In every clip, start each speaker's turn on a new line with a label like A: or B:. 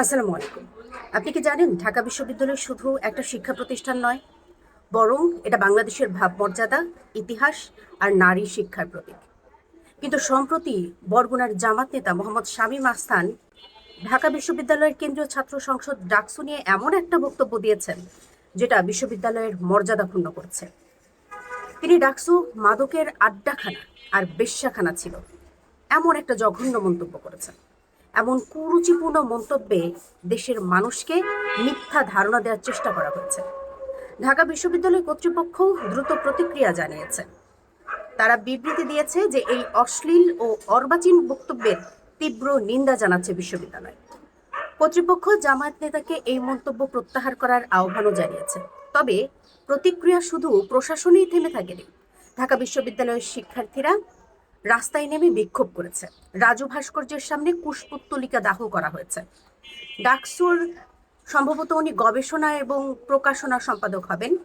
A: আসসালামু আলাইকুম। আপনি কি জানেন ঢাকা বিশ্ববিদ্যালয় শুধু একটা শিক্ষা প্রতিষ্ঠান নয়, বরং এটা বাংলাদেশের ভাবমর্যাদা, ইতিহাস আর নারী শিক্ষার প্রতীক। কিন্তু সম্প্রতি বরগুনার জামাত নেতা মোহাম্মদ শামীম আহসান ঢাকা বিশ্ববিদ্যালয়ের কেন্দ্রীয় ছাত্র সংসদ ডাকসু নিয়ে এমন একটা বক্তব্য দিয়েছেন, যেটা বিশ্ববিদ্যালয়ের মর্যাদা ক্ষুণ্ণ করছে। তিনি ডাকসু মাদকের আড্ডাখানা আর বেশ্যাখানা ছিল, এমন একটা জঘন্য মন্তব্য করেছেন। এমন কুরুচিপূর্ণ মন্তব্যে দেশের মানুষকে মিথ্যা ধারণা দেওয়ার চেষ্টা করা হয়েছে। ঢাকা বিশ্ববিদ্যালয় কর্তৃপক্ষ দ্রুত প্রতিক্রিয়া জানিয়েছে। তারা বিবৃতি দিয়েছে যে এই অশ্লীল ও অর্বাচীন বক্তব্যের তীব্র নিন্দা জানাচ্ছে বিশ্ববিদ্যালয়। কর্তৃপক্ষ জামায়াত নেতাকে এই মন্তব্য প্রত্যাহার করার আহ্বানও জানিয়েছে। তবে প্রতিক্রিয়া শুধু প্রশাসনেই থেমে থাকেনি। ঢাকা বিশ্ববিদ্যালয়ের শিক্ষার্থীরা রাস্তায় নেমে বিক্ষোভ করেছে। রাজু ভাস্কর্যের সামনে কুশপুত্তলিকা দাহ করা হয়েছে। ডাকসুর সম্ভবত উনি গবেষণা এবং প্রকাশনা সম্পাদক হবেন।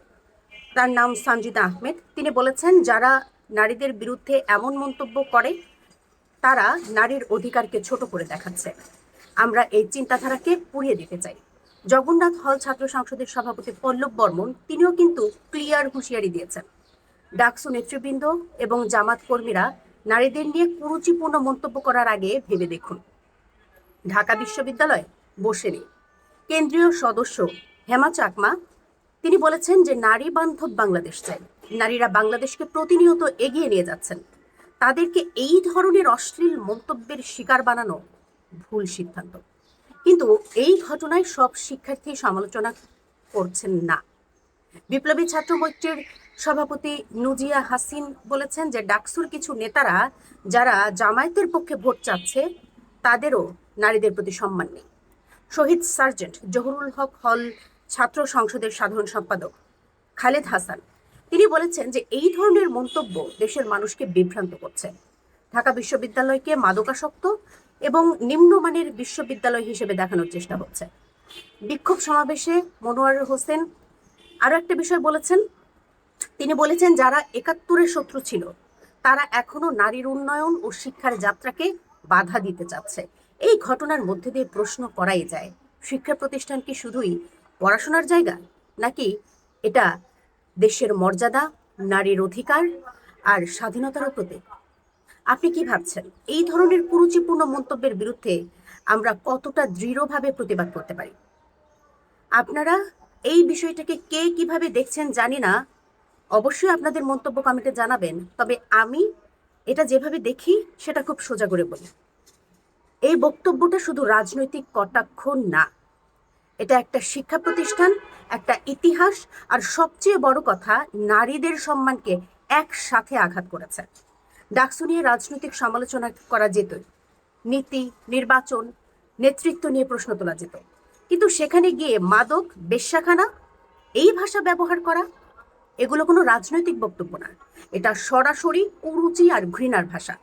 A: তার নাম সঞ্জিদা আহমেদ। তিনি বলেছেন, যারা নারীদের বিরুদ্ধে এমন মন্তব্য করে, তারা নারীর অধিকারকে ছোট করে দেখাচ্ছে। আমরা এই চিন্তাধারাকে পুড়িয়ে দিতে চাই। জগন্নাথ হল ছাত্র সংসদের সভাপতি পল্লব বর্মন, তিনিও কিন্তু ক্লিয়ার হুঁশিয়ারি দিয়েছেন। ডাকসু নেতৃবৃন্দ এবং জামাত কর্মীরা নারীদের নিয়ে কুরুচিপূর্ণ মন্তব্য করার আগে ভেবে দেখুন। ঢাকা বিশ্ববিদ্যালয় বসে নেই কেন্দ্রীয় সদস্য হেমা চাকমা, তিনি বলেছেন যে নারী বান্ধব বাংলাদেশ চাই। নারীরা বাংলাদেশকে প্রতিনিয়ত এগিয়ে নিয়ে যাচ্ছেন। তাদেরকে এই ধরনের অশ্লীল মন্তব্যের শিকার বানানো ভুল সিদ্ধান্ত। কিন্তু এই ঘটনায় সব শিক্ষার্থী সমালোচনা করছেন না। বিপ্লবী ছাত্র মৈত্রীর সভাপতি নুজিয়া হাসিন বলেছেন যে ডাকসুর কিছু নেতারা যারা জামায়াতের পক্ষে ভোট চাচ্ছে, তাদেরও নারীদের প্রতি সম্মান নেই। শহীদ সার্জেন্ট জহুরুল হক হল ছাত্র সংসদের সাধারণ সম্পাদক খালেদ হাসান। তিনি বলেছেন যে এই ধরনের মন্তব্য দেশের মানুষকে বিভ্রান্ত করছে। ঢাকা বিশ্ববিদ্যালয়কে মাদকাসক্ত এবং নিম্নমানের বিশ্ববিদ্যালয় হিসেবে দেখানোর চেষ্টা হচ্ছে। বিক্ষোভ সমাবেশে মনোয়ার হোসেন আরও একটা বিষয় বলেছেন তিনি বলেছেন, যারা একাত্তরের শত্রু ছিল, তারা এখনও নারীর উন্নয়ন ও শিক্ষার যাত্রাকে বাধা দিতে চাচ্ছে। এই ঘটনার মধ্যে দিয়ে প্রশ্ন করাই যায়, শিক্ষা প্রতিষ্ঠান কি শুধুই পড়াশোনার জায়গা, নাকি এটা দেশের মর্যাদা, নারীর অধিকার আর স্বাধীনতারও প্রতীক? আপনি কি ভাবছেন, এই ধরনের কুরুচিপূর্ণ মন্তব্যের বিরুদ্ধে আমরা কতটা দৃঢ়ভাবে প্রতিবাদ করতে পারি? আপনারা এই বিষয়টাকে কে কীভাবে দেখছেন জানি না অবশ্যই আপনাদের মন্তব্য কমেন্টে জানাবেন, তবে আমি এটা যেভাবে দেখি সেটা খুব সোজা করে বলি। এই বক্তব্যটা শুধু রাজনৈতিক কটাক্ষ না, এটা একটা শিক্ষা প্রতিষ্ঠান, একটা ইতিহাস, আর সবচেয়ে বড় কথা, নারীদের সম্মানকে একসাথে আঘাত করেছে। ডাকসু নিয়ে রাজনৈতিক সমালোচনা করা যেত, নীতি, নির্বাচন, নেতৃত্ব নিয়ে প্রশ্ন তোলা যেত। কিন্তু সেখানে গিয়ে মাদক, বেশ্যাখানা, এই ভাষা ব্যবহার করা এগুলো কোনো রাজনৈতিক বক্তব্য না। এটা সরাসরি কুরুচি আর ঘৃণার ভাষা।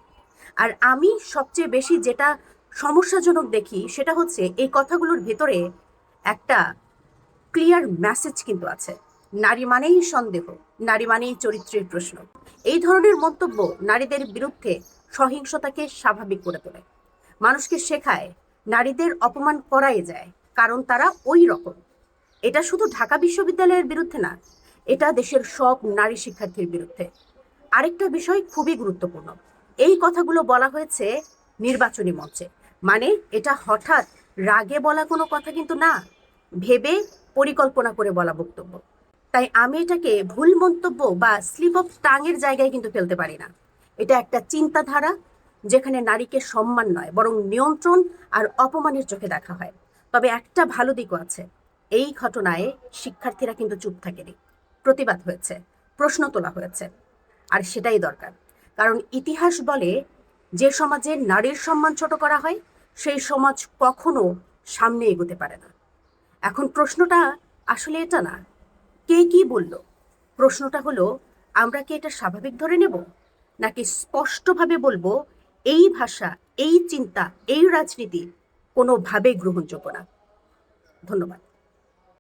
A: আর আমি সবচেয়ে বেশি যেটা সমস্যাজনক দেখি সেটা হচ্ছে এই কথাগুলোর ভেতরে একটা ক্লিয়ার মেসেজ কিন্তু আছে। নারী মানেই সন্দেহ, নারী মানেই চরিত্রের প্রশ্ন। এই ধরনের মন্তব্য নারীদের বিরুদ্ধে সহিংসতাকে স্বাভাবিক করে তোলে। মানুষকে শেখায়, নারীদের অপমান করাই যায়, কারণ তারা ওই রকম। এটা শুধু ঢাকা বিশ্ববিদ্যালয়ের বিরুদ্ধে না এটা দেশের সব নারী শিক্ষার্থীর বিরুদ্ধে। আরেকটা বিষয় খুবই গুরুত্বপূর্ণ। এই কথাগুলো বলা হয়েছে নির্বাচনী মঞ্চে। মানে এটা হঠাৎ রাগে বলা কোনো কথা কিন্তু না, ভেবে পরিকল্পনা করে বলা বক্তব্য। তাই আমি এটাকে ভুল মন্তব্য বা স্লিপ অফ টাঙের জায়গায় কিন্তু ফেলতে পারি না। এটা একটা চিন্তাধারা যেখানে নারীকে সম্মান নয়, বরং নিয়ন্ত্রণ আর অপমানের চোখে দেখা হয়। তবে একটা ভালো দিকও আছে। এই ঘটনায় শিক্ষার্থীরা কিন্তু চুপ থাকেনি। প্রতিবাদ হয়েছে, প্রশ্ন তোলা হয়েছে। আর সেটাই দরকার। কারণ ইতিহাস বলে যে সমাজে নারীর সম্মান ছোট করা হয়, সেই সমাজ কখনো সামনে এগোতে পারে না। এখন প্রশ্নটা আসলে এটা না, কে কি বলল? প্রশ্নটা হলো, আমরা কি এটা স্বাভাবিক ধরে নেব? নাকি স্পষ্টভাবে বলব, এই ভাষা, এই চিন্তা, এই রাজনীতি কোনোভাবেই গ্রহণযোগ্য না? ধন্যবাদ।